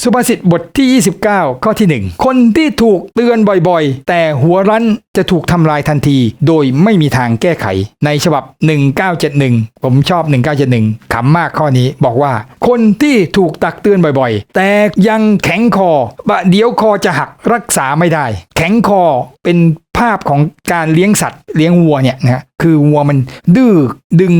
สุภาษิตบทที่ 29 ข้อที่ 1 คนที่ถูกเตือนบ่อยๆ แต่หัวรั้นจะถูกทำลายทันที โดยไม่มีทางแก้ไข ในฉบับ 1971 ผมชอบ 1971ขำมากข้อนี้บอกว่า คนที่ถูกตักเตือนบ่อยๆ แต่ยังแข็งคอบะเดี๋ยวคอจะหักรักษาไม่ได้ แข็งคอเป็น ภาพของการเลี้ยงสัตว์เลี้ยงวัวเนี่ยนะคือวัวมันดื้อดึง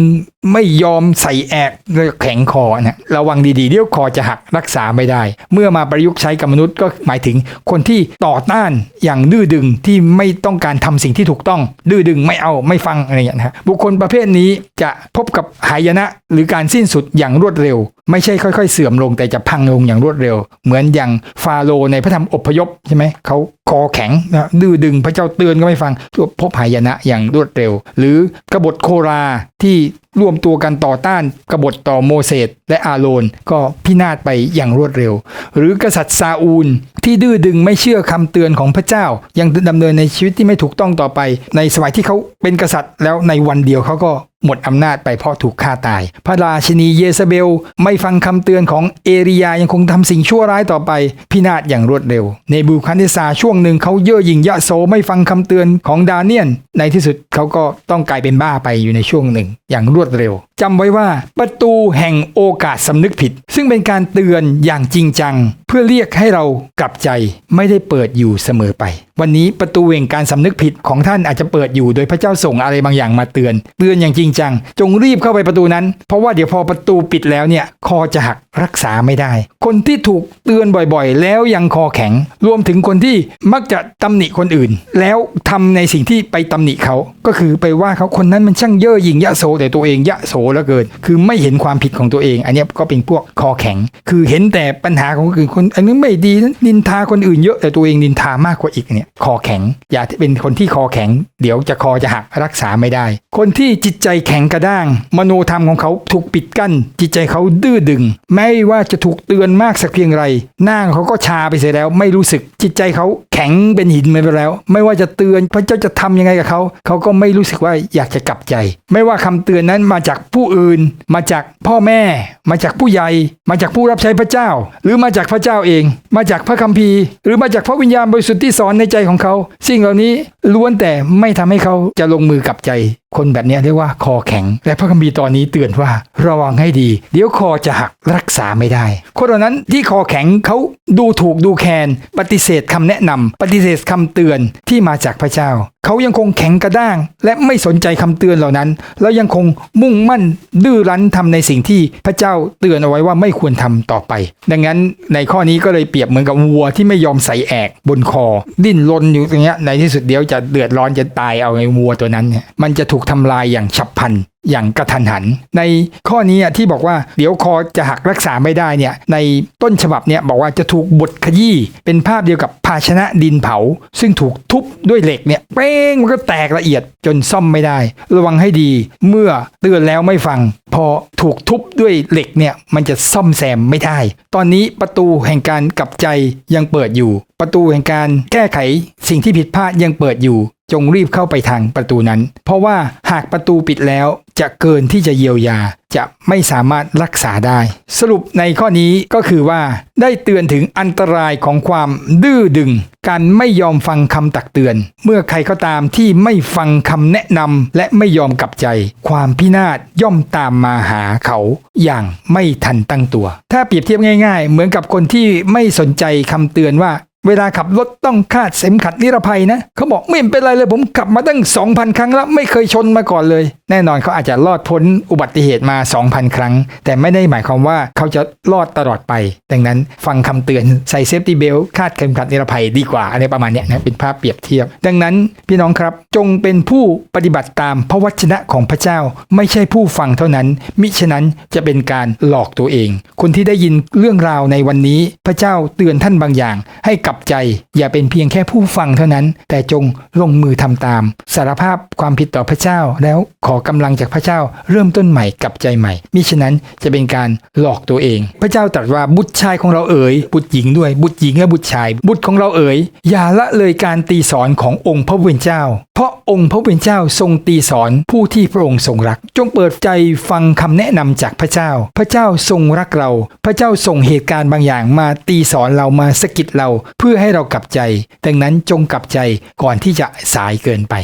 ไม่ยอมใส่แอกเลยแข็งคอนะระวังดีๆเดี๋ยวคอจะหักรักษาไม่ได้ เมื่อมาประยุกต์ใช้กับมนุษย์ก็หมายถึงคนที่ต่อต้านอย่างดื้อดึงที่ไม่ต้องการทำสิ่งที่ถูกต้อง ดื้อดึงไม่เอาไม่ฟังอะไรอย่างเงี้นะฮะบุคคลประเภทนี้จะพบกับหายนะหรือการสิ้นสุดอย่างรวดเร็วไม่ใช่ค่อยๆ เสื่อมลงแต่จะพังลงอย่างรวดเร็ว เหมือนอย่างฟาโรในพระธรรมอพยพใช่ไหมเขาคอแข็งนะดื้อดึงพระเจ้าเตือนก็ไม่ฟังพบหายนะอย่างรวดเร็ว หรือกบฏโคราที่ รวมตัวกันต่อต้านกบฏต่อโมเสสและอาโรนก็พินาศไปอย่างรวดเร็ว หรือกษัตริย์ซาอูล ที่ดื้อดึงไม่เชื่อคำเตือนของพระเจ้า ยังดำเนินในชีวิตที่ไม่ถูกต้องต่อไป ในสมัยที่เขาเป็นกษัตริย์ แล้วในวันเดียวเขาก็หมดอำนาจไปเพราะถูกฆ่าตาย พระราชินีเยซาเบล ไม่ฟังคำเตือนของเอริยายังคงทำสิ่งชั่วร้ายต่อไป พินาศอย่างรวดเร็ว ในบูคันเนซาช่วงหนึ่งเขาเย่อหยิ่งยะโสไม่ฟังคำเตือนของดาเนียน ในที่สุดเขาก็ต้องกลายเป็นบ้าไปอยู่ในช่วงหนึ่ง อย่างรวดเร็วจำไว้ว่าประตูแห่งโอกาสสำนึกผิด ซึ่งเป็นการเตือนอย่างจริงจัง เพื่อเรียกให้เรากลับใจไม่ได้เปิดอยู่เสมอไปวันนี้ประตูแห่งการสำนึกผิดของท่านอาจจะเปิดอยู่โดยพระเจ้าส่งอะไรบางอย่างมาเตือน เตือนอย่างจริงจัง จงรีบเข้าไปประตูนั้น เพราะว่าเดี๋ยวพอประตูปิดแล้วเนี่ยคอจะหักรักษาไม่ได้ คนที่ถูกเตือนบ่อยๆ แล้วยังคอแข็ง รวมถึงคนที่มักจะตำหนิคนอื่น แล้วทำในสิ่งที่ไปตำหนิเขา ก็คือไปว่าเขาคนนั้นมันช่างเย่อหยิ่งยะโสแต่ตัวเองยะโสเหลือเกิน คือไม่เห็นความผิดของตัวเอง อันนี้ก็เป็นพวกคอแข็ง คือเห็นแต่ปัญหาของคนอื่นคนอันนี้ไม่ดีนะนินทาคนอื่นเยอะแต่ตัวเองนินทามากกว่าอีกเนี่ยคอแข็ง อย่าเป็นคนที่คอแข็ง เดี๋ยวจะคอจะหักรักษาไม่ได้ คนที่จิตใจแข็งกระด้าง มโนธรรมของเขาถูกปิดกั้น จิตใจเขาดื้อดึง ไม่ว่าจะถูกเตือนมากสักเพียงไรหน้าเขาก็ชาไปเสียแล้ว ไม่รู้สึกจิตใจเขาแข็งเป็นหินไปแล้ว ไม่ว่าจะเตือนพระเจ้าจะทำยังไงกับเขาเขาก็ไม่รู้สึกว่าอยากจะกลับใจ ไม่ว่าคำเตือนนั้นมาจากผู้อื่น มาจากพ่อแม่ มาจากผู้ใหญ่มาจากผู้รับใช้พระเจ้า หรือมาจากพระเจ้าเอง มาจากพระคัมภีร์ หรือมาจากพระวิญญาณบริสุทธิ์ที่สอนในใจของเขา สิ่งเหล่านี้ล้วนแต่ไม่ทำให้เขาจะลงมือกับใจ คนแบบนี้เรียกว่าคอแข็ง และพระคัมภีร์ตอนนี้เตือนว่าระวังให้ดี เดี๋ยวคอจะหักรักษาไม่ได้ คนเหล่านั้นที่คอแข็งเขาดูถูกดูแคลนปฏิเสธคำแนะนำปฏิเสธคำเตือนที่มาจากพระเจ้า เขายังคงแข็งกระด้าง และไม่สนใจคำเตือนเหล่านั้น แล้วยังคงมุ่งมั่นดื้อรั้นทำในสิ่งที่พระเจ้าเตือนเอาไว้ว่าไม่ควรทำต่อไป ดังนั้นในข้อนี้ก็เลยเปรียบเหมือนกับวัวที่ไม่ยอมใส่แอกบนคอ ดิ้นรนอยู่อย่างเงี้ในที่สุดเดี๋ยวจะเดือดร้อนจะตายเอาไอ้วัวตัวนั้นเนี่ยมันจะถูกทำลายอย่างฉับพลันอย่างกระทันหัน ในข้อนี้อะที่บอกว่าเดี๋ยวคอจะหักรักษาไม่ได้เนี่ยในต้นฉบับเนี่ยบอกว่าจะถูกบดขยี้เป็นภาพเดียวกับภาชนะดินเผา ซึ่งถูกทุบด้วยเหล็กเนี่ยเป้งมันก็แตกละเอียดจนซ่อมไม่ได้ ระวังให้ดีเมื่อเตือนแล้วไม่ฟัง พอถูกทุบด้วยเหล็กเนี่ยมันจะซ่อมแซมไม่ได้ ตอนนี้ประตูแห่งการกลับใจยังเปิดอยู่ ประตูแห่งการแก้ไขสิ่งที่ผิดพลาดยังเปิดอยู่ จงรีบเข้าไปทางประตูนั้น เพราะว่าหากประตูปิดแล้วจะเกินที่จะเยียวยา จะไม่สามารถรักษาได้ สรุปในข้อนี้ก็คือว่า ได้เตือนถึงอันตรายของความดื้อดึง การไม่ยอมฟังคำตักเตือน เมื่อใครก็ตามที่ไม่ฟังคำแนะนำและไม่ยอมกลับใจ ความพินาศย่อมตามมาหาเขาอย่างไม่ทันตั้งตัว ถ้าเปรียบเทียบง่าย ๆ เหมือนกับคนที่ไม่สนใจคำเตือนว่า เวลาขับรถต้องคาดเข็มขัดนิรภัยนะเขาบอกไม่เป็นไรเลยผมขับมาตั้ง 2,000 ครั้งแล้วไม่เคยชนมาก่อนเลย แน่นอนเขาอาจจะรอดพ้นอุบัติเหตุมา 2,000 ครั้ง แต่ไม่ได้หมายความว่าเขาจะรอดตลอดไป ดังนั้นฟังคำเตือนใส่เซฟตี้เบลคาดเข็มขัดนิรภัยดีกว่าอะไรประมาณเนี้ยนะเป็นภาพเปรียบเทียบ ดังนั้นพี่น้องครับจงเป็นผู้ปฏิบัติตามพระวจนะของพระเจ้า ไม่ใช่ผู้ฟังเท่านั้น มิฉะนั้นจะเป็นการหลอกตัวเอง คนที่ได้ยินเรื่องราวในวันนี้พระเจ้าเตือนท่านบางอย่าง ให้กลับลับใจ อย่าเป็นเพียงแค่ผู้ฟังเท่านั้น แต่จงลงมือทำตาม สารภาพความผิดต่อพระเจ้า แล้วขอกำลังจากพระเจ้า เริ่มต้นใหม่กลับใจใหม่มิฉะนั้นจะเป็นการหลอกตัวเอง พระเจ้าตรัสว่าบุตรชายของเราเอ๋ยบุตรหญิงด้วย บุตรหญิงและบุตรชาย บุตรของเราเอ๋ยอย่าละเลยการตีสอนขององค์พระผู้เป็นเจ้า เพราะองค์พระผู้เป็นเจ้าทรงตีสอนผู้ที่พระองค์ทรงรัก จงเปิดใจฟังคำแนะนำจากพระเจ้า พระเจ้าทรงรักเรา พระเจ้าส่งเหตุการณ์บางอย่างมาตีสอนเรามาสะกิดเราเพื่อให้เรากลับใจ ดังนั้นจงกลับใจก่อนที่จะสายเกินไป